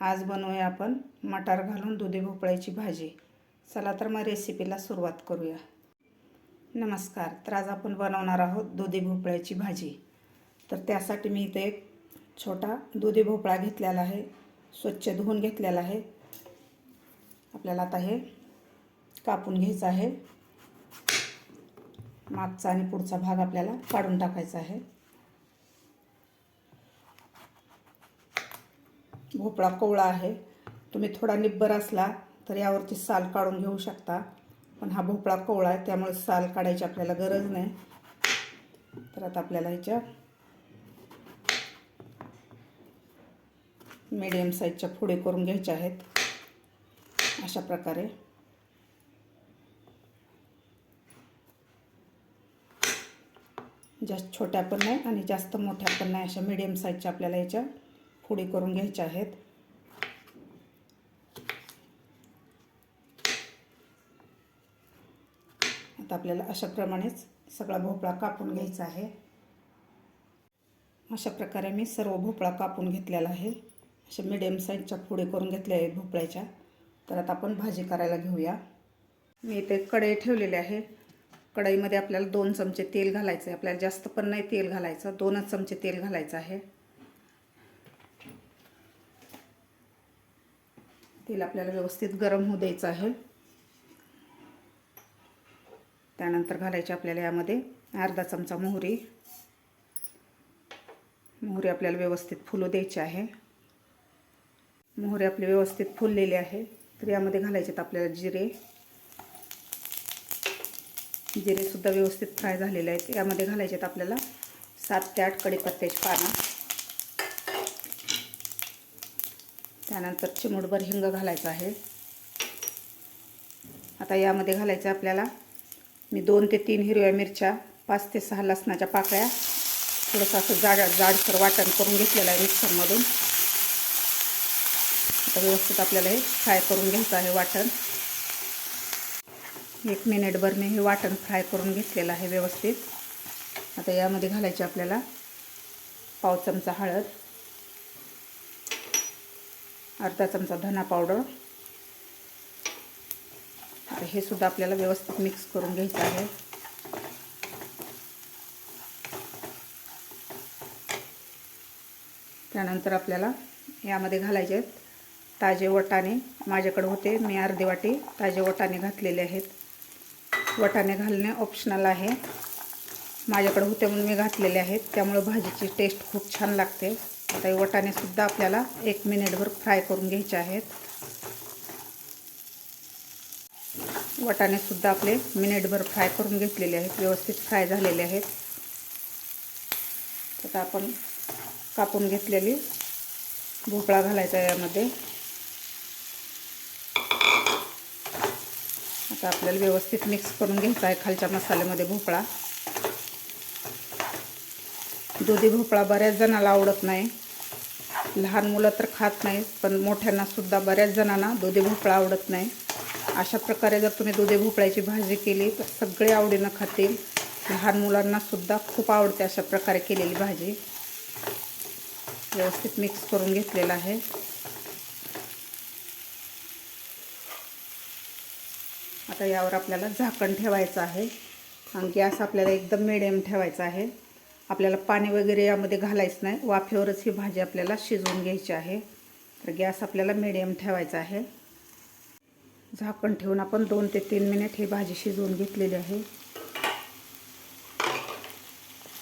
आज बनवूया आपण मटार घालून दुधी भोपळ्याची भाजी. चला तर मग रेसिपीला सुरुवात करूया. नमस्कार तर आज आपण बनवणार आहोत दुधी भोपळ्याची भाजी. तर त्यासाठी मी इथे एक छोटा दुधी भोपळा घेतलेला आहे स्वच्छ धुवून घेतलेला आहे. आपल्याला आता हे कापून घ्यायचं आहे. मागचा आणि पुढचा भाग आपल्याला काढून टाकायचा आहे. भोपळा कोवळा आहे. तुम्ही थोडा निब्बर असला तर यावरची साल काढून घेऊ शकता. पण हा भोपळा कोवळा आहे त्यामुळे साल काढायची आपल्याला गरज नाही. तर आता आपल्याला ह्याच्या मीडियम साईजच्या फुडे करून घ्यायच्या आहेत. अशा प्रकारे. जास्त छोट्या पण नाही आणि जास्त मोठ्या पण नाही अशा मीडियम साईजच्या आपल्याला याच्या. फोडी करून घ्यायच्या आहेत. आता आपल्याला अशाप्रमाणेच सगळा भोपळा कापून घ्यायचा आहे. अशा प्रकारे मी सर्व भोपळा कापून घेतलेला आहे. अशा मिडियम साईजच्या फोडी करून घेतल्या आहेत भोपळ्याच्या. तर आता आपण भाजी करायला घेऊया. मी इथे कढई ठेवलेली आहे. कढईमध्ये आपल्याला दोन चमचे तेल घालायचं आहे आपल्याला जास्त पण नाही तेल घालायचं. दोनच चमचे तेल घालायचं आहे. तेल आपल्याला व्यवस्थित गरम होऊ द्यायचं आहे. त्यानंतर घालायचे आपल्याला यामध्ये अर्धा चमचा मोहरी. मोहरी आपल्याला व्यवस्थित फुलू द्यायची आहे. मोहरी आपली व्यवस्थित फुललेली आहे. तर यामध्ये घालायचे आपल्याला जिरे. जिरेसुद्धा व्यवस्थित फ्राय झालेले आहेत. यामध्ये घालायचे आपल्याला सात ते आठ कडीपत्त्याची पानं. त्यानंतर चिमूटभर हिंग घालायचं आहे. आता यामध्ये घालायचं आपल्याला. मी दोन ते तीन हिरव्या मिरच्या पाच ते सहा लसणाच्या पाकळ्या थोडंसं असं जाड जाडसर वाटण करून घेतलेलं आहे मिक्सरमधून. आता व्यवस्थित आपल्याला हे फ्राय करून घ्यायचं आहे वाटण. एक मिनिटभर मी हे वाटण फ्राय करून घेतलेलं आहे व्यवस्थित. आता यामध्ये घालायचे आपल्याला पाव चमचा हळद. अर्धा चमचा धना पावडर. हे सुद्धा आपल्याला व्यवस्थित मिक्स करून घ्यायचं आहे. त्यानंतर आपल्याला यामध्ये घालायचे आहेत ताजे वटाणे. माझ्याकडे होते मी अर्धी वाटी ताजे वटाणे घातलेले आहेत. वटाणे घालणे ऑप्शनल आहे. माझ्याकडे होते म्हणून मी घातलेले आहेत. त्यामुळे भाजीची टेस्ट खूप छान लागते. आता हे वटाणेसुद्धा आपल्याला एक मिनिटभर फ्राय करून घ्यायचे आहेत. वटाणेसुद्धा आपले मिनिटभर फ्राय करून घेतलेले आहेत व्यवस्थित फ्राय झालेले आहेत. आता आपण कापून घेतलेली भोपळा घालायचा यामध्ये. आता आपल्याला व्यवस्थित मिक्स करून घ्यायचा आहे खालच्या मसाल्यामध्ये भोपळा. दुधी भोपळा बऱ्याच जणाला आवडत नाही. लहान मुलं तर खात नाहीत पण मोठ्यांनासुद्धा बऱ्याच जणांना दुधी भोपळा आवडत नाही. अशा प्रकारे जर तुम्ही दुधी भोपळ्याची भाजी केली तर सगळे आवडीनं खातील. लहान मुलांनासुद्धा खूप आवडते अशा प्रकारे केलेली भाजी. व्यवस्थित मिक्स करून घेतलेलं आहे. आता यावर आपल्याला झाकण ठेवायचं आहे. आणि गॅस आपल्याला एकदम मिडियम ठेवायचा आहे. आपल्याला पाणी वगैरे यामध्ये घालायचं नाही. वाफेवरच ही भाजी आपल्याला शिजवून घ्यायची आहे. तर गॅस आपल्याला मिडियम ठेवायचा आहे. झाकण ठेवून आपण दोन ते तीन मिनिट ही भाजी शिजवून घेतलेली आहे.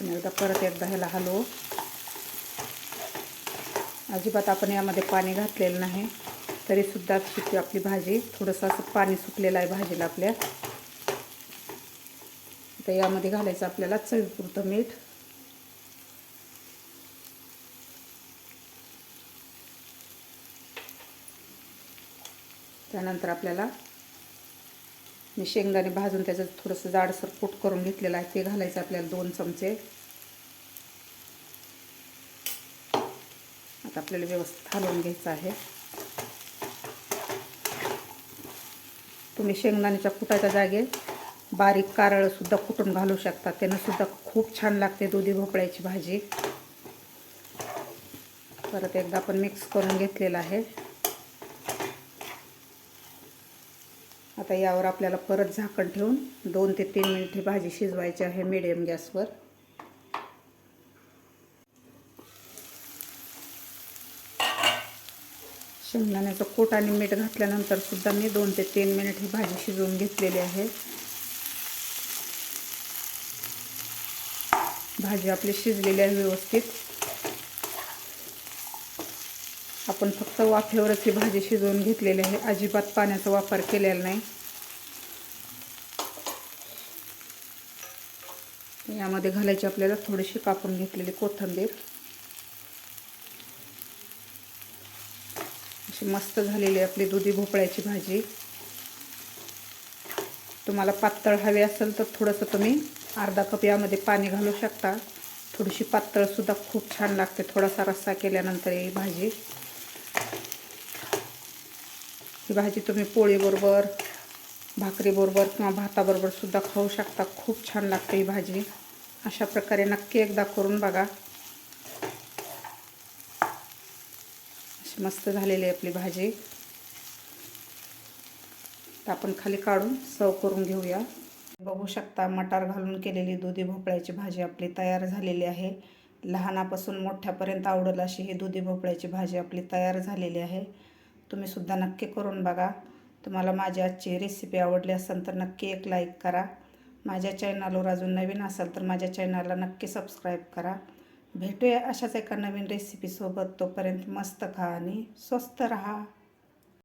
एकदा परत एकदा ह्याला हलवू. अजिबात आपण यामध्ये पाणी घातलेलं नाही. तरीसुद्धा शिकली आपली भाजी. थोडंसं असं पाणी सुटलेलं आहे भाजीला आपल्या. तर यामध्ये घालायचं आपल्याला चवीपुरतं मीठ. त्यानंतर आपल्याला मी शेंगदाणे भाजून त्याचं थोडंसं जाडसर कूट करून घेतलेलं आहे. ते घालायचं आपल्याला दोन चमचे. आता आपल्याला व्यवस्थित हलवून घ्यायचं आहे. तुम्ही शेंगदाण्याच्या कुटाच्या जागे बारीक कारळंसुद्धा कुटून घालू शकता. त्यानंसुद्धा खूप छान लागते दुधी भोपळ्याची भाजी. परत एकदा आपण मिक्स करून घेतलेलं आहे. आता यावर आपल्याला परत झाकण ठेवून दोन ते तीन मिनिटे भाजी शिजवायची आहे मिडियम गॅसवर शेंगदाण्याचं कोट आणि मीठ घातल्यानंतर सुद्धा मी दोन ते तीन मिनिट ही भाजी शिजवून घेतलेली आहे. भाजी आपली शिजलेली आहे व्यवस्थित. आपण फक्त वाफेवरच ही भाजी शिजवून घेतलेली आहे. अजिबात पाण्याचा वापर केलेला नाही. यामध्ये घालायची आपल्याला थोडीशी कापून घेतलेली कोथंबीर. अशी मस्त झालेली आपली दुधी भोपळ्याची भाजी. तुम्हाला पातळ हवी असेल तर थोडंसं तुम्ही अर्धा कप यामध्ये पाणी घालू शकता. थोडीशी पातळसुद्धा खूप छान लागते. थोडासा रस्सा केल्यानंतर ही भाजी. ही भाजी तुम्ही पोळीबरोबर भाकरीबरोबर किंवा भाताबरोबर सुद्धा खाऊ शकता. खूप छान लागते ही भाजी. अशा प्रकारे नक्की एकदा करून बघा. अशी मस्त झालेली आहे आपली भाजी. तर आपण खाली काढून सर्व करून घेऊया. बघू शकता मटार घालून केलेली दुधी भोपळ्याची भाजी आपली तयार झालेली आहे. लहानापासून मोठ्यापर्यंत आवडेल अशी ही दुधी भोपळ्याची भाजी आपली तयार झालेली आहे. तुम्हीसुद्धा नक्की करून बघा. तुम्हाला माझी आजची रेसिपी आवडली असेल तर नक्की एक लाईक करा. माझ्या चॅनलवर अजून नवीन असाल तर माझ्या चॅनलला नक्की सबस्क्राईब करा. भेटूया अशाच एका नवीन रेसिपीसोबत तोपर्यंत मस्त खा आणि स्वस्त रहा.